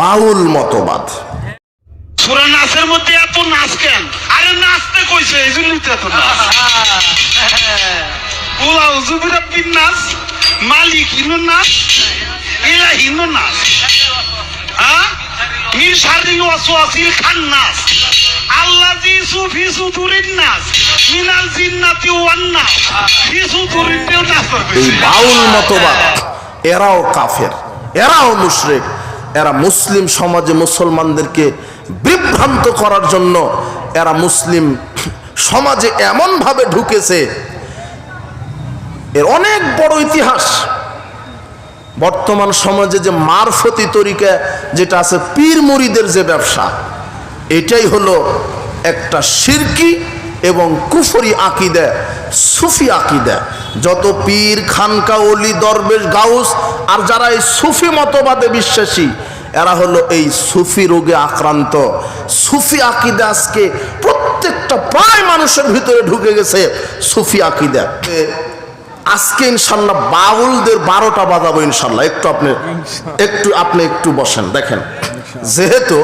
বাউল মতবাদ। সুরা নাচের মধ্যে এত নাচ কেন? আরে নাচতে কইছে এই জন্যই তো এত নাচ। নাচ মালিক হিনু নাচ এরা হিনু নাচ। হ্যাঁ? মির শারি ওয়াসওয়াসিল খান্নাস আল্লাযী সুফি সুদুরিন নাস মিনাল জিন্নাতি ওয়ান নাস ফি সুদুরিন নাস বাউল মতবাদ এরাও কাফের এরাও মুশরিক। এরা মুসলিম সমাজে মুসলমানদেরকে বিভ্রান্ত করার জন্য এরা মুসলিম সমাজে এমনভাবে ঢুকেছে। এর অনেক বড় ইতিহাস। বর্তমান সমাজে যে মারফতি তরিকা যেটা আছে পীর মুরিদের যে ব্যবসা, এটাই হলো একটা শিরকি এবং কুফরি আকিদা সুফি আকিদা। যত পীর খানকা অলি দরবেশ গাউস আর যারা এই সুফি মতবাদে বিশ্বাসী এরা হলো এই সুফি রোগে আক্রান্ত। সুফি আকিদা আজকে প্রত্যেকটা প্রায় মানুষের ভিতরে ঢুকে গেছে সুফি আকিদা। আজকে ইনশাল্লাহ বাউলদের বারোটা বাজাবো ইনশাল্লাহ। একটু আপনি একটু আপনি একটু বসেন দেখেন। যেহেতু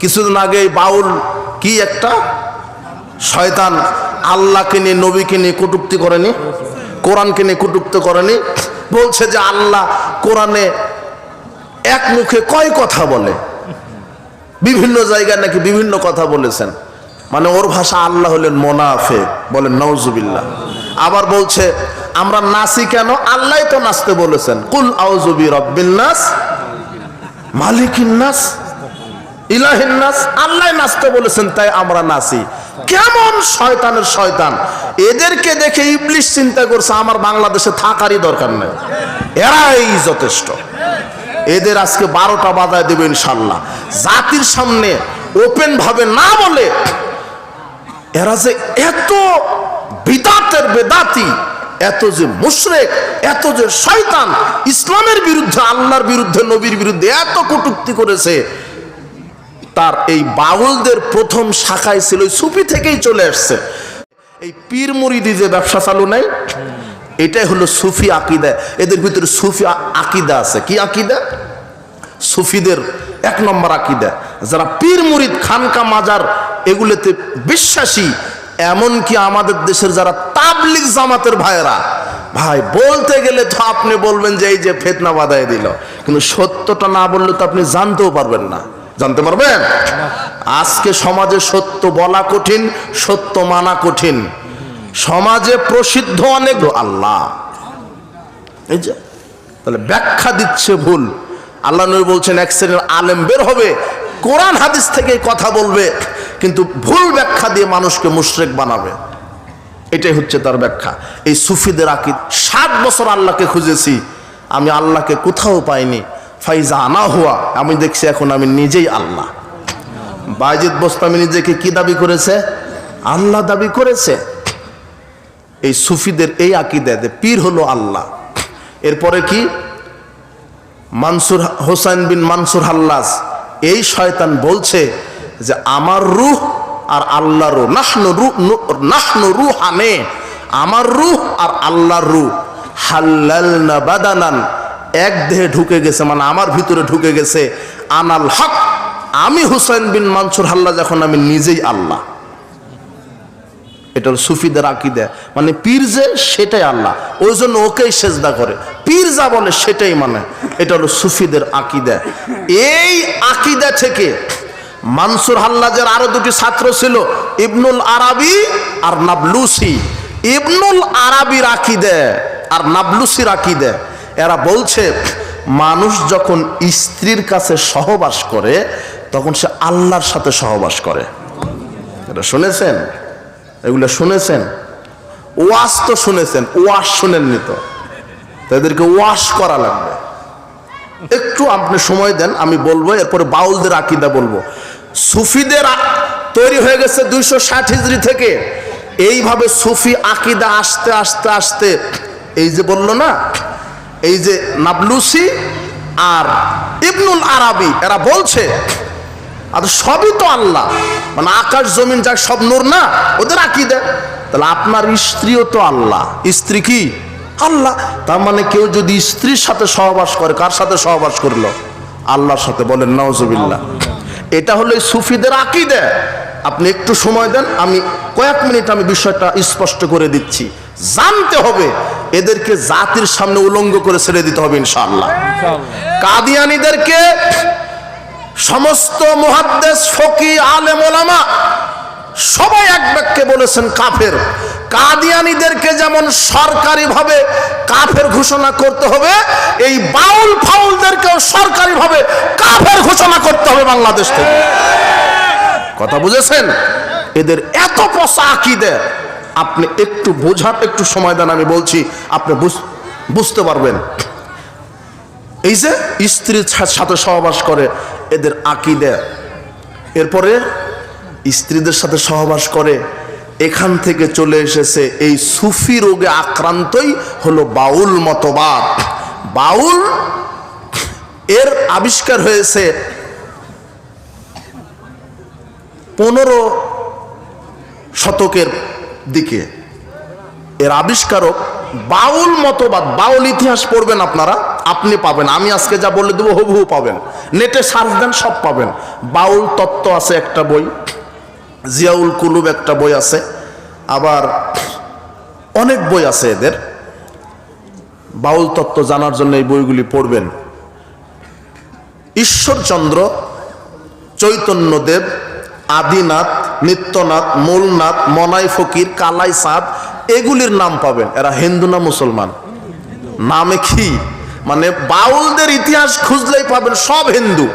কিছুদিন আগে বাউল কি একটা শয়তান আল্লাহকে নিয়ে, নবীকে নিয়ে কটুক্তি করেনি, কোরআনকে নিয়ে কটুক্তি করেনি, বলছে যে আল্লাহ কোরআনে এক মুখে কয় কথা বলে? বিভিন্ন জায়গায় নাকি বিভিন্ন কথা বলেছেন। মানে ওর ভাষা আল্লাহ হলেন মোনাফে বলেন নওজুবিল্লাহ আবার বলছে, আমরা নাচি কেন? আল্লাহ তো নাচতে বলেছেন, কুল আউজুবি রব্বিন নাস, মালিকিন নাস, ইলাহিন নাস। আল্লাহ নাচতে বলেছেন, তাই আমরা নাচি কেমন শয়তানের শয়তান? এদেরকে দেখে ইবলিশ চিন্তা করছে, আমার বাংলাদেশে থাকারই দরকার নেই। এরাই যথেষ্ট। এদের আজকে বারোটা বাজায় দেবে ইনশাল্লাহ। জাতির সামনে ওপেন ভাবে না বলে এরা যে এত বিদাতের বেদাতি, এত যে মুশরেক, এত যে শয়তান, ইসলামের বিরুদ্ধে, আল্লাহর বিরুদ্ধে, নবীর বিরুদ্ধে এত কটুক্তি করেছে তার এই বাউলদের প্রথম শাখায় ছিল সুফি থেকেই চলে আসছে। এই পীর মুরিদি যে ব্যবসা চালু নাই, এটাই হলো সুফি আকিদা। এদের ভিতরে সুফি আকিদা আছে। কি আকিদা? সুফিদের এক নম্বর আকিদা। যারা পীর মুরিদ, খানকা মাজার এগুলোতে বিশ্বাসী, এমনকি আমাদের দেশের যারা তাবলিগ জামাতের ভাইয়েরা, ভাই, বলতে গেলে তো আপনি বলবেন যে এই যে ফেতনা বাদায় দিল। কিন্তু সত্যটা না বললে তো আপনি জানতেও পারবেন না। জানতে পারবেন? আজকে সমাজে সত্য বলা কঠিন, সত্য মানা কঠিন। সমাজে প্রসিদ্ধ অনেক আল্লাহ। এই যে, তাহলে ব্যাখ্যা দিচ্ছে ভুল। আল্লাহ নবী বলছেন, এক শ্রেণির আলেম বের হবে, কোরআন হাদিস থেকে কথা বলবে, কিন্তু ভুল ব্যাখ্যা দিয়ে মানুষকে মুশরেক বানাবে। এটাই হচ্ছে তার ব্যাখ্যা। এই সুফিদের আকিদ। সাত বছর আল্লাহকে খুঁজেছি। আমি আল্লাহকে কোথাও পাইনি। ফাইজা আনা হুয়া, আমি দেখছি এখন আমি নিজেই আল্লাহ। বাইজিদ বোস্তামি নিজেকে কি দাবি করেছে? আল্লাহ দাবি করেছে। এই সুফিদের এই আকিদা যে পীর হলো আল্লাহ। এরপরে কি? মানসুর হোসাইন বিন মানসুর হাল্লাস, এই শয়তান বলছে যে, আমার রুহ আর আল্লাহ রুহ, নাহনু রু নাহনু আমার রুহ আর আল্লাহর রু হাল্লাল না বাদানান এক দেহে ঢুকে গেছে মানে আমার ভিতরে ঢুকে গেছে আনাল হক। আমি হুসাইন বিন মানসুর হাল্লা যখন আমি নিজেই আল্লাহ। এটা সুফিদের আকিদা। মানে পীর যে, সেটাই আল্লাহ। ওই জন্য ওকেই সেজদা করে। পীর যা বলে, সেটাই মানে। এটা হলো সুফিদের আকিদা। এই আকিদা থেকে মানসুর হাল্লাজের আরও দুটি ছাত্র ছিল, ইবনুল আরাবি আর নাবলুসি। ইবনুল আরাবির আকিদে আর নাবলুসির আকিদে। এরা বলছে, মানুষ যখন স্ত্রীর কাছে সহবাস করে, তখন সে আল্লাহর সাথে সহবাস করে। এটা শুনেছেন? এগুলো শুনেছেন? ওয়াশ তো শুনেছেন ওয়াশ শুনেননি তো। তাদেরকে ওয়াশ করা লাগবে। একটু আপনি সময় দেন, আমি বলব, এরপরে বাউলদের আকিদা বলব। সুফিদের তৈরি হয়ে গেছে দুইশো ষাট হিজড়ি থেকে। এইভাবে সুফি আকিদা আসতে আসতে আসতে, এই যে বলল না এই যে নাবলুসি আর ইবনুল আরাবি, এরা বলছে, আর সবই তো আল্লাহ। মানে আকাশ জমিন যা সব নূর না, ওদের আকিদা। তাহলে আপনার স্ত্রীও তো আল্লাহ। স্ত্রী কি? আল্লাহ। তার মানে কেউ যদি স্ত্রীর সাথে সহবাস করে, কার সাথে সহবাস করল? আল্লাহর সাথে বলেন নওজবিল্লা এটা হলো সুফিদের সুফিদের আকিদে। আপনি একটু সময় দেন, আমি কয়েক মিনিট আমি বিষয়টা স্পষ্ট করে দিচ্ছি। জানতে হবে এদেরকে জাতির সামনে উলঙ্গ করে ছেড়ে দিতে হবে ইনশাআল্লাহ। কাদিয়ানিদেরকে সমস্ত মুহাদ্দেস ফকি আলেম ওলামা সবাই এক বাক্যে বলেছেন কাফের। কাদিয়ানিদেরকে যেমন সরকারিভাবে কাফের ঘোষণা করতে হবে এই বাউল ফাউলদেরকেও সরকারিভাবে কাফের ঘোষণা করতে হবে বাংলাদেশ থেকে। কথা বুঝেছেন? এদের এত পচা আকিদে। আপনি একটু বোঝার, একটু সময় দেন, আমি বলছি, আপনি বুঝ- বুঝতে পারবেন। এই যে স্ত্রীর সাথে সহবাস করে, এদের আকিদে। এরপরে স্ত্রীদের সাথে সহবাস করে, এখান থেকে চলে এসেছে এই সুফি রোগে আক্রান্তই হলো বাউল মতবাদ। বাউল এর আবিষ্কার হয়েছে পনেরো শতকের দিকে। এর আবিষ্কারক বাউল মতবাদ, বাউল ইতিহাস পড়বেন আপনারা, আপনি পাবেন। আমি আজকে যা বলে দেবো, হুবহু পাবেন। নেটে সার্চ দেন, সব পাবেন। বাউল তত্ত্ব আছে একটা বই, জিয়াউল কুলুব একটা বই আছে, আবার অনেক বই আছে এদের। বাউল তত্ত্ব জানার জন্য এই বইগুলি পড়বেন। ঈশ্বরচন্দ্র চৈতন্যদেব আদিনাথ, নিত্যনাথ, মূলনাথ, মনাই ফকির, কালাই সাদ, এগুলির নাম পাবেন। এরা হিন্দু না মুসলমান? নামে কি? মানে বাউলদের ইতিহাস খুঁজলেই পাবেন সব হিন্দু।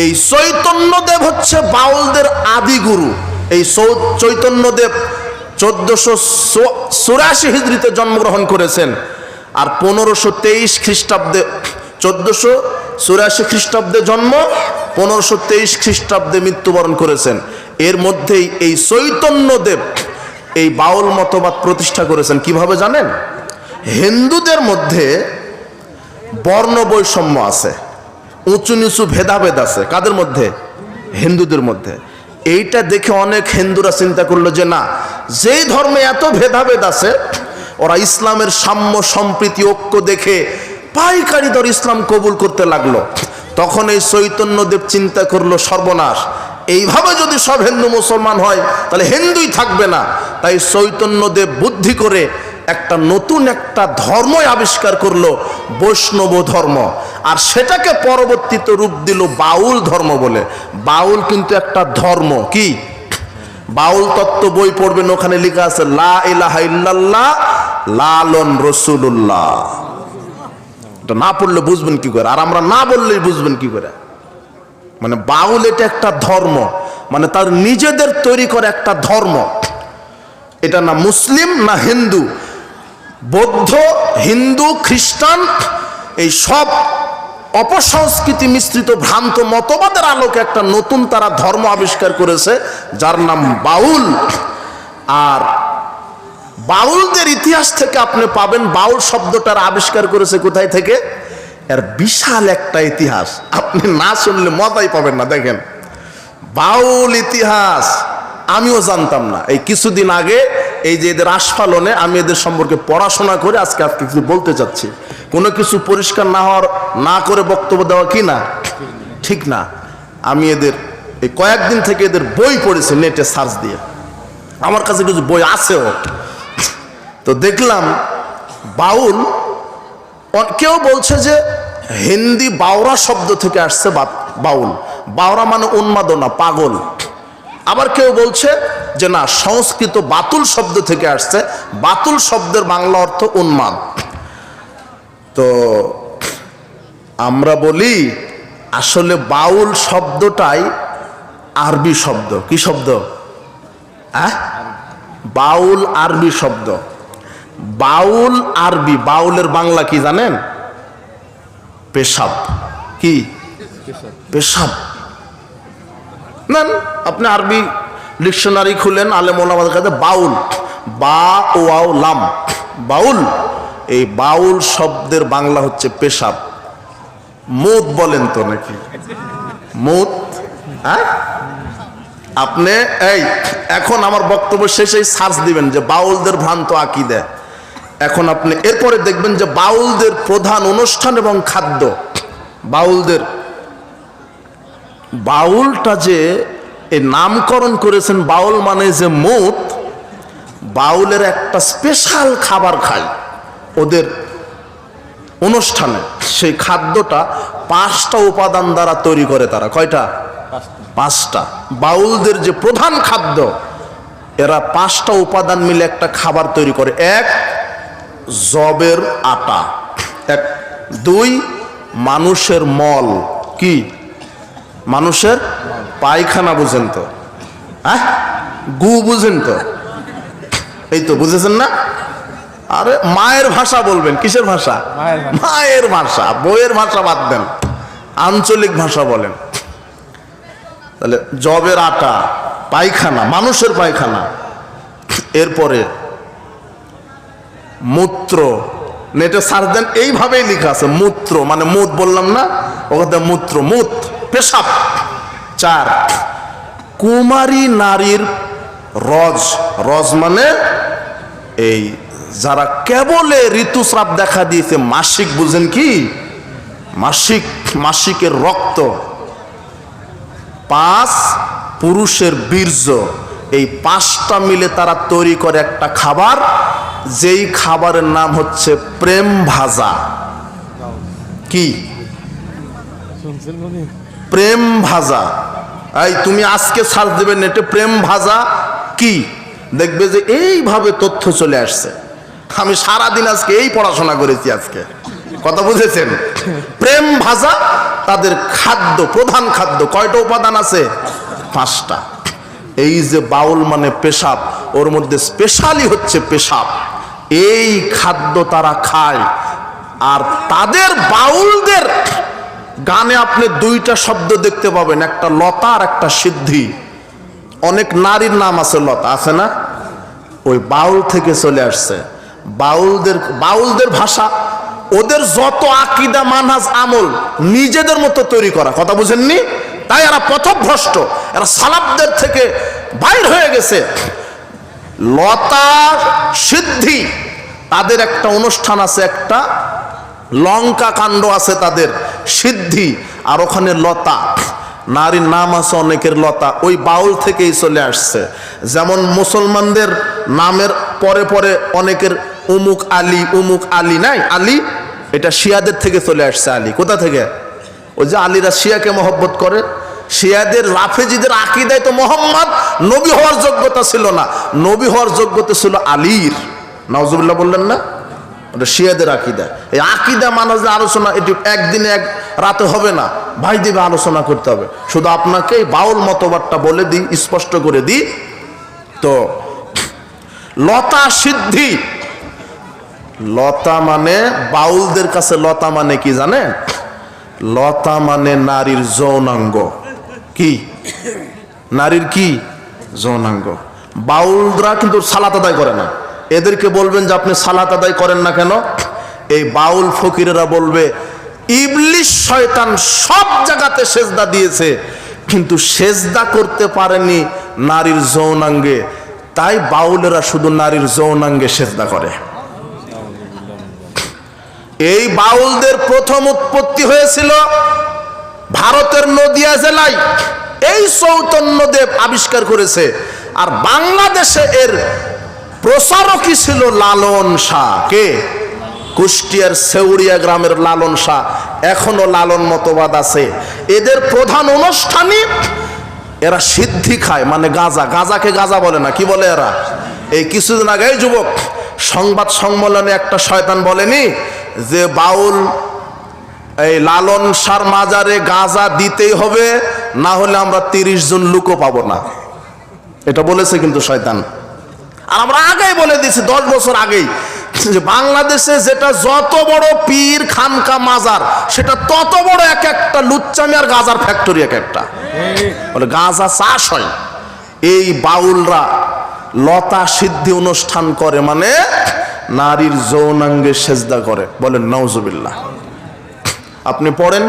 এই চৈতন্যদেব হচ্ছে বাউলদের আদি গুরু। এই চৈতন্যদেব চোদ্দশো চুরাশি হিজড়িতে জন্মগ্রহণ করেছেন। আর পনেরোশো তেইশ খ্রিস্টাব্দে চোদ্দশো চুরাশি খ্রিস্টাব্দে জন্ম পনেরোশো তেইশ খ্রিস্টাব্দে মৃত্যুবরণ করেছেন। এর মধ্যেই এই চৈতন্যদেব এই বাউল মতবাদ প্রতিষ্ঠা করেছেন। কীভাবে জানেন? হিন্দুদের মধ্যে বর্ণ বৈষম্য আছে, উঁচু নিচু ভেদাভেদ আছে। কাদের মধ্যে? হিন্দুদের মধ্যে। এইটা দেখে অনেক হিন্দুরা চিন্তা করল যে না, যেই ধর্মে এত ভেদাভেদ আছে, ওরা ইসলামের সাম্য, সম্প্রীতি, ঐক্য দেখে পাইকারি দর ইসলাম কবুল করতে লাগল। তখন এই চৈতন্যদেব চিন্তা করল, সর্বনাশ। এইভাবে যদি সব হিন্দু মুসলমান হয়, তাহলে হিন্দুই থাকবে না। তাই চৈতন্যদেব বুদ্ধি করে একটা নতুন একটা ধর্মই আবিষ্কার করল, বৈষ্ণব ধর্ম। আর সেটাকে পরবর্তীতে রূপ দিল বাউল ধর্ম বলে। বাউল কিন্তু একটা ধর্ম। কি? বাউল তত্ত্ব বই পড়বেন, ওখানে লেখা আছে, লা ইলাহা ইল্লাল্লাহ, লালন রসুল্লাহ এটা না পড়লে বুঝবেন কি করে? আর আমরা না বললেই বুঝবেন কি করে? মানে বাউল এটা একটা ধর্ম। মানে তার নিজেদের তৈরি করে একটা ধর্ম। এটা না মুসলিম, না হিন্দু। বৌদ্ধ, হিন্দু, খ্রিস্টান, এই সব অপসংস্কৃতি মিশ্রিত ভ্রান্ত মতবাদের আলোকে একটা নতুন তারা ধর্ম আবিষ্কার করেছে, যার নাম বাউল। আর বাউলদের ইতিহাস থেকে আপনি পাবেন, বাউল শব্দটার আবিষ্কার করেছে কোথায় থেকে? এর বিশাল একটা ইতিহাস। আপনি না শুনলে মজাই পাবেন না, দেখেন। বাউল ইতিহাস, আমিও জানতাম না। এই কিছুদিন আগে এই যে এদের আস্ফালনে আমি এদের সম্পর্কে পড়াশোনা করে আজকে আজকে কিছু বলতে চাচ্ছি। কোনো কিছু পরিষ্কার না হওয়ার, না করে বক্তব্য দেওয়া কি না? ঠিক না। আমি এদের, এই কয়েকদিন থেকে এদের বই পড়েছি, নেটে সার্চ দিয়ে। আমার কাছে কিছু বই আছেও। তো দেখলাম বাউল কেউ বলছে যে হিন্দি বাউরা শব্দ থেকে আসছে বাউল। বাউরা মানে উন্মাদনা, পাগল। আবার কেউ বলছে যে না, সংস্কৃত বাতুল শব্দ থেকে আসছে। বাতুল শব্দের বাংলা অর্থ উন্মাদ। তো আমরা বলি, আসলে বাউল শব্দটাই আরবি শব্দ। কি শব্দ? বাউল আরবি শব্দ। বাউল আরবি বাউলের বাংলা কি জানেন? পেশাব। কি? পেশাব। নেন আপনি আরবি ডিকশনারি খুলেন আলেম ওলামাদের কাছে বাউল। বা ওয়াও লাম। বাউল? এই বাউল শব্দের বাংলা হচ্ছে পেশাব। মুদ বলেন তো নাকি? মুদ? হ্যাঁ? আপনি এই এখন আমার বক্তব্য শেষেই সার্চ দিবেন যে বাউলদের ভ্রান্ত আকিদে। এখন আপনি এরপরে দেখবেন যে বাউলদের প্রধান অনুষ্ঠান এবং খাদ্য, বাউলদের, বাউলটা যে এই নামকরণ করেছেন বাউল মানে যে মুত, বাউলের একটা স্পেশাল খাবার খায় ওদের অনুষ্ঠানে। সেই খাদ্যটা পাঁচটা উপাদান দ্বারা তৈরি করে তারা। কয়টা? পাঁচটা। বাউলদের যে প্রধান খাদ্য, এরা পাঁচটা উপাদান মিলে একটা খাবার তৈরি করে। এক জবের আটা। এক দুই মানুষের মল। কি? মানুষের পায়খানা বুঝেন তো। হ্যাঁ? গু বুঝেন তো। এই তো বুঝেছেন না? আরে মায়ের ভাষা বলবেন কিসের ভাষা? মায়ের ভাষা। মায়ের ভাষা বইয়ের ভাষা বাদ দেন। আঞ্চলিক ভাষা বলেন। তাহলে জবের আটা পায়খানা মানুষের পায়খানা। এরপরে মূত্র। নেটে সার্চ দেন এইভাবেই লেখা আছে, মূত্র। মানে মুত বললাম না, ওখানে মূত্র, মুত, পেশাব। চার, কুমারী নারীর রজ। রজ মানে এই যারা কেবলে ঋতুস্রাব দেখা দিয়েছে, মাসিক বুঝেন কি? মাসিক, মাসিকের রক্ত। পাঁচ, পুরুষের বীর্য। এই পাঁচটা মিলে তারা তৈরি করে একটা খাবার, যেই খাবারের নাম হচ্ছে প্রেম ভাজা। কি? প্রেম ভাজা। এই, তুমি আজকে সার্চ দেবে নেটে প্রেম ভাজা কি? দেখবে যে এইভাবে তথ্য চলে আসছে। আমি সারাদিন আজকে এই পড়াশোনা করেছি আজকে। কথা বুঝেছেন? প্রেম ভাজা, তাদের খাদ্য, প্রধান খাদ্য, কয়টা উপাদান আছে? পাঁচটা। এই যে বাউল মানে পেশাব, ওর মধ্যে স্পেশালি হচ্ছে পেশাব। এই খাদ্য তারা খায়, আর তাদের বাউলদের গানে আপনি দুইটা শব্দ দেখতে পাবেন, একটা লতা আর একটা সিদ্ধি। অনেক নারীর নাম আছে লতা, আছে না? ওই বাউল থেকে চলে আসছে। বাউলদের বাউলদের ভাষা, ওদের যত আকিদা, মানহাজ, আমল নিজেদের মতো তৈরি করা। কথা বুঝেননি? তাই এরা পথভ্রষ্ট। এরা সালাবদের থেকে বাইর হয়ে গেছে। লতা, সিদ্ধি, তাদের একটা অনুষ্ঠান আছে, একটা লঙ্কা কাণ্ড আছে তাদের, সিদ্ধি, আর ওখানে লতা। নারীর নাম আছে অনেকের লতা। ওই বাউল থেকেই চলে আসছে। যেমন মুসলমানদের নামের পরে পরে অনেকের উমুক আলী উমুক আলী নাই? আলী? এটা শিয়াদের থেকে চলে আসছে আলী। কোথা থেকে? ওই যে আলীরা শিয়াকে মহব্বত করে, শিয়াদের রাফেজিদের আকিদায় তো মোহাম্মদ নবী হওয়ার যোগ্যতা ছিল না। নবী হওয়ার যোগ্যতা ছিল আলীর। নওজুবিল্লাহ বললেন না? ওটা শিয়াদের আকিদা। এই আকিদা মানাজ আলোচনা, এটি একদিনে এক রাতে হবে না। ভাই দিবে আলোচনা করতে হবে। শুধু আপনাকে এই বাউল মতবাদটা বলে দিই, স্পষ্ট করে দিই। তো, লতা সিদ্ধি। লতা মানে বাউলদের কাছে লতা মানে কি জানে লতা মানে নারীর যৌনাঙ্গ। কি? নারীর কি? যৌনাঙ্গ। বাউলরা কিন্তু সালাত আদায় করে না। এদেরকে বলবেন যে আপনি সালাত আদায় করেন না কেন? এই বাউল ফকিরেরা বলবে, ইবলিশ শয়তান সব জায়গাতে সেজদা দিয়েছে, কিন্তু সেজদা করতে পারেনি নারীর যৌনাঙ্গে। তাই বাউলেরা শুধু নারীর যৌনাঙ্গে সেজদা করে। এই বাউলদের প্রথম উৎপত্তি হয়েছিল ভারতের নদিয়া জেলায়। এই চৈতন্যদেব আবিষ্কার করেছে। আর বাংলাদেশে এর প্রচারকই ছিল লালন শাহ। কে? কুষ্টিয়ার সেউরিয়া গ্রামের লালন শাহ। এখনও লালন মতবাদ আছে। এদের প্রধান অনুষ্ঠানই এরা সিদ্ধি খায় মানে গাঁজা। গাঁজাকে গাঁজা বলে না, কি বলে এরা? এই কিছুদিন আগে যুবক, সংবাদ সম্মেলনে একটা শয়তান বলেনি যে বাউল এই লালন সার মাজারে গাঁজা দিতেই হবে, না হলে আমরা তিরিশ জন লুকও পাবো না। এটা বলেছে কিন্তু শয়তান। আর আমরা আগেই বলে দিছি দশ বছর আগেই বাংলাদেশে যেটা যত বড় পীর খানকা মাজার, সেটা তত বড় এক একটা লুচ্চামি আর গাঁজার ফ্যাক্টরি এক একটা। বলে গাঁজা চাষ হয়। এই বাউলরা লতা সিদ্ধি অনুষ্ঠান করে মানে নারীর যৌনাঙ্গে সেজদা করে। বলেন নওজুবিল্লাহ আপনি পড়েন,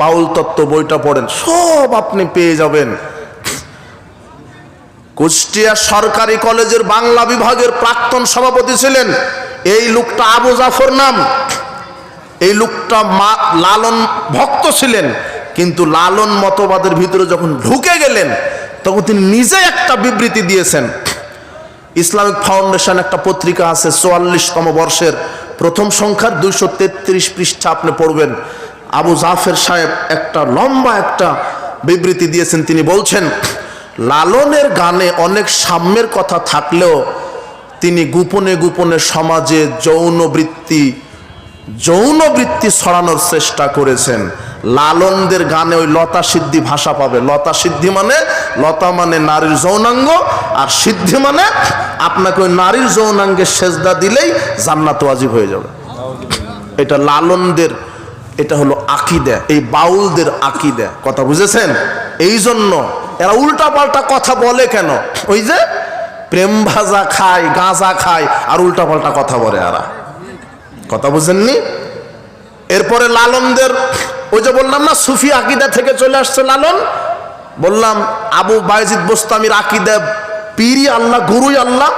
বাউল তত্ত্ব বইটা পড়েন, সব আপনি পেয়ে যাবেন। কুষ্টিয়া সরকারি কলেজের বাংলা বিভাগের প্রাক্তন সভাপতি ছিলেন এই লোকটা আবু জাফর নাম। এই লোকটা মা লালন ভক্ত ছিলেন, কিন্তু লালন মতবাদের ভিতরে যখন ঢুকে গেলেন, তখন তিনি নিজে একটা বিবৃতি দিয়েছেন। ইসলামিক ফাউন্ডেশন একটা পত্রিকা আছে, চুয়াল্লিশতম বর্ষের। প্রথম সংখ্যার দুইশো তেত্রিশ পৃষ্ঠা আপনি পড়বেন। আবু জাফের সাহেব একটা লম্বা একটা বিবৃতি দিয়েছেন, তিনি বলছেন, লালনের গানে অনেক সাম্যের কথা থাকলেও তিনি গোপনে গোপনে সমাজে যৌন বৃত্তি যৌন বৃত্তি ছড়ানোর চেষ্টা করেছেন। লালনদের গানে ওই লতা সিদ্ধি ভাষা পাবে। লতা সিদ্ধি মানে লতা মানে নারীর যৌনাঙ্গ, আর সিদ্ধি মানে আপনাকে ওই নারীর যৌনাঙ্গের সেজদা দিলেই জান্নাত ওয়াজিব হয়ে যাবে। এটা লালনদের, এটা হলো আকিদা, এই বাউলদের আকিদা। কথা বুঝেছেন? এই জন্য এরা উল্টা পাল্টা কথা বলে কেন? ওই যে প্রেম ভাজা খায়, গাঁজা খায়, আর উল্টা পাল্টা কথা বলে এরা। কথা বুঝেননি? এরপরে লালনদের ওই যে বললাম না, সুফি আকিদা থেকে চলে আসছে লালন? বললাম, আবু বাইজিদ বোস্তামির আকিদা পিরি আল্লাহ, গুরুই আল্লাহ।